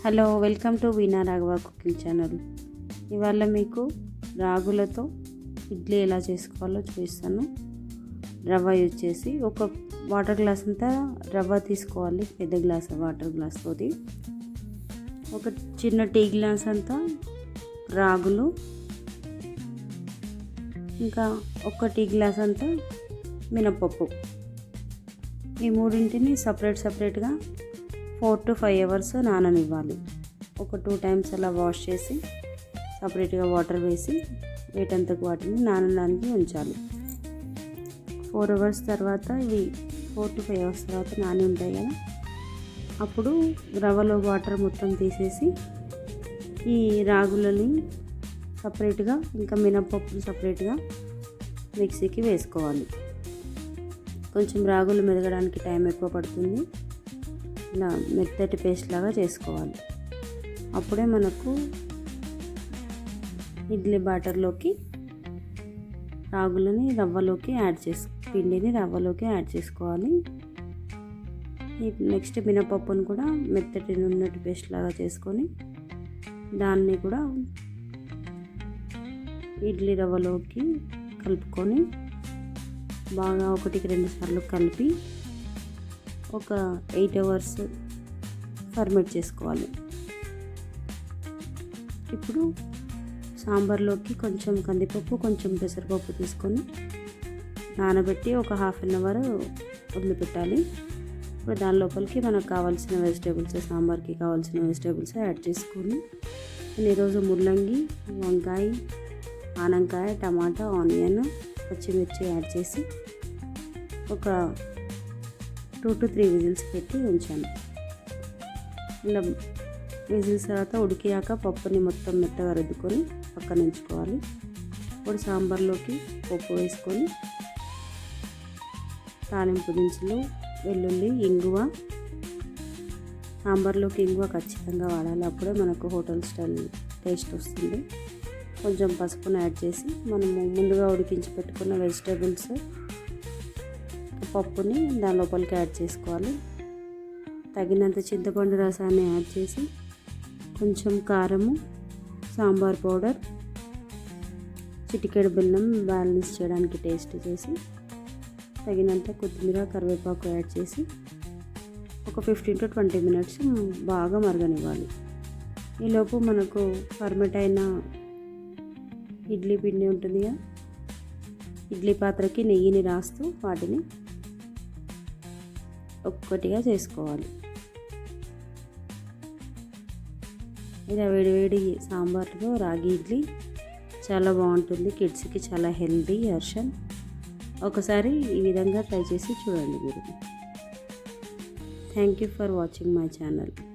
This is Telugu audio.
Hello welcome to Veena Raghava cooking channel. ఇవాళ మీకు రాగులతో ఇడ్లీ ఎలా చేసుకోవాలో చూపిస్తాను. రవ్వ యూజ్ చేసి ఒక వాటర్ గ్లాస్ అంతా రవ్వ తీసుకోవాలి పెద్ద గ్లాస్ వాటర్ గ్లాస్తోది ఒక చిన్న టీ గ్లాస్ అంతా రాగులు. ఇంకా ఒక టీ గ్లాస్ అంతా మినపప్పు. ఈ మూడింటిని సపరేట్ సపరేట్గా ఫోర్ టు ఫైవ్ అవర్స్ నాననివ్వాలి. ఒక టూ టైమ్స్ అలా వాష్ చేసి సపరేట్గా వాటర్ వేసి వేటంతకు వాటిని నానడానికి ఉంచాలి. ఫోర్ అవర్స్ తర్వాత ఇవి ఫోర్ టు ఫైవ్ అవర్స్ తర్వాత నాని ఉంటాయి కదా. అప్పుడు రవ్వలో వాటర్ మొత్తం తీసేసి ఈ రాగులని సపరేట్గా ఇంకా మినపప్పులు సపరేట్గా మిక్సీకి వేసుకోవాలి. కొంచెం రాగులు మెదగడానికి టైం ఎక్కువ పడుతుంది. ఇలా మెత్తటి పేస్ట్ లాగా చేసుకోవాలి. అప్పుడే మనకు ఇడ్లీ బాటర్లోకి రాగులని రవ్వలోకి యాడ్ చేసు పిండిని రవ్వలోకి యాడ్ చేసుకోవాలి. నెక్స్ట్ మినపప్పును కూడా మెత్తటి నున్నటి పేస్ట్ లాగా చేసుకొని దాన్ని కూడా ఇడ్లీ రవ్వలోకి కలుపుకొని బాగా ఒకటికి రెండు సార్లు కలిపి ఒక ఎయిట్ అవర్స్ ఫర్మేట్ చేసుకోవాలి. ఇప్పుడు సాంబార్లోకి కొంచెం కందిపప్పు కొంచెం పెసరపప్పు తీసుకొని నానబెట్టి ఒక హాఫ్ అన్ అవర్ వదిలిపెట్టాలి. ఇప్పుడు దాని లోపలికి మనకు కావాల్సిన వెజిటేబుల్స్ సాంబార్కి కావాల్సిన వెజిటేబుల్స్ యాడ్ చేసుకొని నేను ఈరోజు ముల్లంగి వంకాయ ఆనంకాయ టమాటా ఆనియన్ పచ్చిమిర్చి యాడ్ చేసి ఒక టూ టు త్రీ విజిల్స్ పెట్టి ఉంచాను. ఇలా విజిల్స్ తర్వాత ఉడికాక పప్పుని మొత్తం మెత్తగా రుద్దుకొని పక్కన ఉంచుకోవాలి. ఇప్పుడు సాంబార్లోకి పప్పు వేసుకొని తాలింపు దినుసులు వెల్లుల్లి ఇంగువ. సాంబార్లోకి ఇంగువ ఖచ్చితంగా వాడాలి. అప్పుడే మనకు హోటల్ స్టైల్ టేస్ట్ వస్తుంది. కొంచెం పసుపును యాడ్ చేసి మనము ముందుగా ఉడికించి పెట్టుకున్న వెజిటేబుల్స్ పప్పుని దాని లోపలికి యాడ్ చేసుకోవాలి. తగినంత చింతపండు రసాన్ని యాడ్ చేసి కొంచెం కారము సాంబార్ పౌడర్ చిటికెడు బెల్లం బ్యాలెన్స్ చేయడానికి టేస్ట్ చేసి తగినంత కొత్తిమీర కరివేపాకు యాడ్ చేసి ఒక ఫిఫ్టీన్ టు ట్వంటీ మినిట్స్ బాగా మరగనివ్వాలి. ఈలోపు మనకు ఫర్మెట్ అయిన ఇడ్లీ పిండి ఉంటుంది కదా ఇడ్లీ పాత్రకి నెయ్యిని రాస్తూ వాటిని ఒక్కొక్కటిగా చేసుకోవాలి. ఇలా వేడివేడి సాంబార్లో రాగి ఇడ్లీ చాలా బాగుంటుంది. కిడ్స్కి చాలా హెల్దీ వర్షన్ ఒకసారి ఈ విధంగా ట్రై చేసి చూడండి మీరు. Thank you for watching my channel.